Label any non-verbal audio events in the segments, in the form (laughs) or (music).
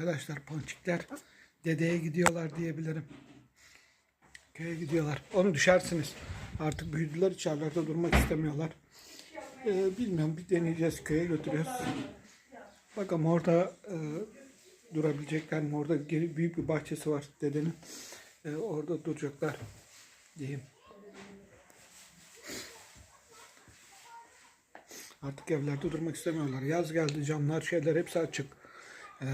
arkadaşlar. Ponçikler dedeye gidiyorlar diyebilirim. Köye gidiyorlar. Onu düşersiniz. Artık büyüdüler içerilerde durmak istemiyorlar. Ee, bilmiyorum bir deneyeceğiz köye götürüyoruz. Bakalım orada e, durabilecekler mi? Orada büyük bir bahçesi var dedenin. Ee, orada duracaklar diyeyim. Artık evlerde durmak istemiyorlar. Yaz geldi camlar şeyler hepsi açık. D-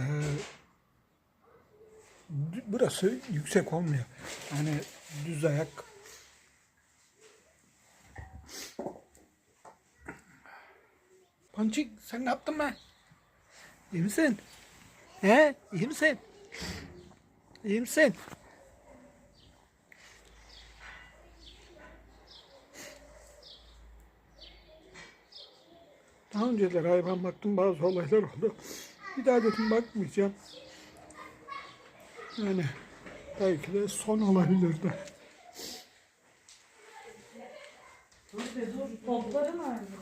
burası yüksek olmuyor. Yani düz ayak. Ponçik sen ne yaptın be? İyi misin? He? İyi misin? İyi misin? Daha önceleri hayvan baktım bazı olaylar oldu. Bir daha dedim bakmayacağım. Yani belki de son olabilirdi. Topları nerede?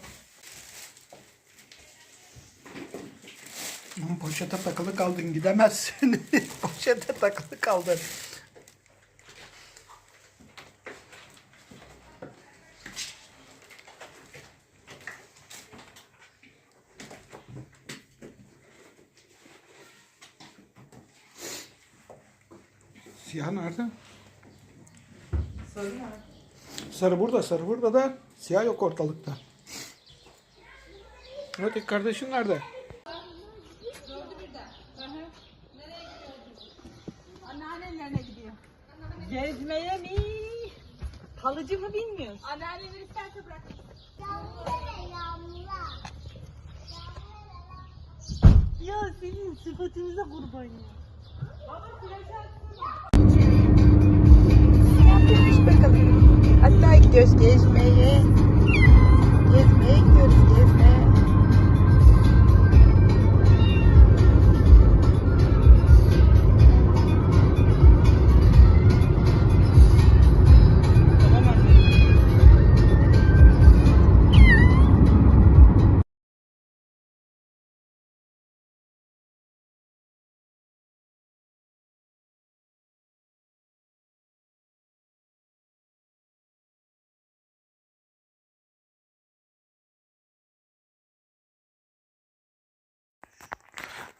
Poşete takılı kaldın gidemezsin. (laughs) Poşete takılı kaldın. Siyah nerede? Sarı nerede? Sarı burada, sarı burada da siyah yok ortalıkta. Evet kardeşin nerede? Anneannelerine gidiyor. Gezmeye mi? Kalıcı mı bilmiyoruz. Anneanneleri isterse bırak. Ya senin sıfatınıza kurban ya. Baba Yapıyoruz gidiyoruz gezmeye. Gezmeye gidiyoruz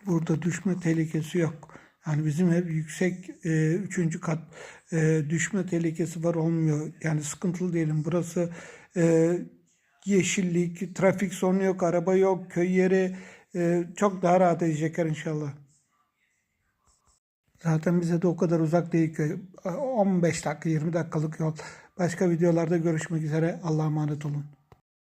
Burada düşme tehlikesi yok. Yani bizim ev yüksek e, üçüncü kat e, düşme tehlikesi var olmuyor. Yani sıkıntılı değilim. Burası e, yeşillik, trafik sorunu yok, araba yok, köy yeri e, çok daha rahat edecekler inşallah. Zaten bize de o kadar uzak değil köy. 15 dakika 20 dakikalık yol. Başka videolarda görüşmek üzere. Allah'a emanet olun.